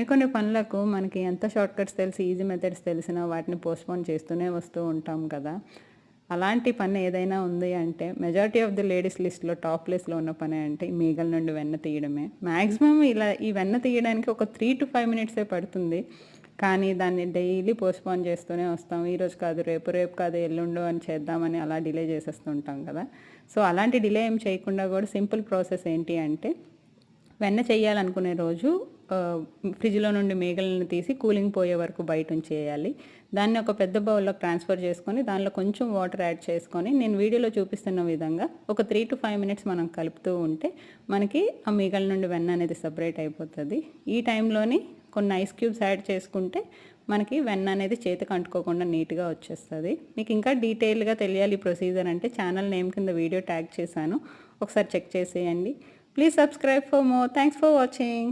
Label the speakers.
Speaker 1: కొన్ని కొన్ని పనులకు మనకి ఎంత షార్ట్ కట్స్ తెలిసి ఈజీ మెథడ్స్ తెలిసినా వాటిని పోస్ట్పోన్ చేస్తూనే వస్తూ ఉంటాం కదా. అలాంటి పని ఏదైనా ఉంది అంటే మెజారిటీ ఆఫ్ ది లేడీస్ లిస్ట్లో టాప్ ప్లేస్లో ఉన్న పని అంటే ఈ మీగల నుండి వెన్న తీయడమే. మ్యాక్సిమం ఇలా ఈ వెన్న తీయడానికి ఒక త్రీ టు ఫైవ్ మినిట్సే పడుతుంది. కానీ దాన్ని డైలీ పోస్ట్పోన్ చేస్తూనే వస్తాం. ఈరోజు కాదు రేపు రేపు కాదు ఎల్లుండు అని చేద్దామని అలా డిలే చేసేస్తుంటాం కదా. సో అలాంటి డిలే ఏం చేయకుండా కూడా సింపుల్ ప్రాసెస్ ఏంటి అంటే వెన్న చేయాలనుకునే రోజు ఫ్రిడ్జ్లో నుండి మేగలను తీసి కూలింగ్ పోయే వరకు బయట ఉంచేయాలి దాన్ని ఒక పెద్ద బౌల్లో ట్రాన్స్ఫర్ చేసుకొని దానిలో కొంచెం వాటర్ యాడ్ చేసుకొని నేను వీడియోలో చూపిస్తున్న విధంగా ఒక త్రీ టు ఫైవ్ మినిట్స్ మనం కలుపుతూ ఉంటే మనకి ఆ మేగల నుండి వెన్న అనేది సపరేట్ అయిపోతుంది. ఈ టైంలోని కొన్ని ఐస్ క్యూబ్స్ యాడ్ చేసుకుంటే మనకి వెన్న అనేది చేతికి అంటుకోకుండా నీట్గా వచ్చేస్తుంది. మీకు ఇంకా డీటెయిల్గా తెలియాలి ఈ ప్రొసీజర్ అంటే ఛానల్ నేమ్ కింద వీడియో ట్యాగ్ చేశాను. ఒకసారి చెక్ చేసేయండి. Please subscribe for more. Thanks for watching.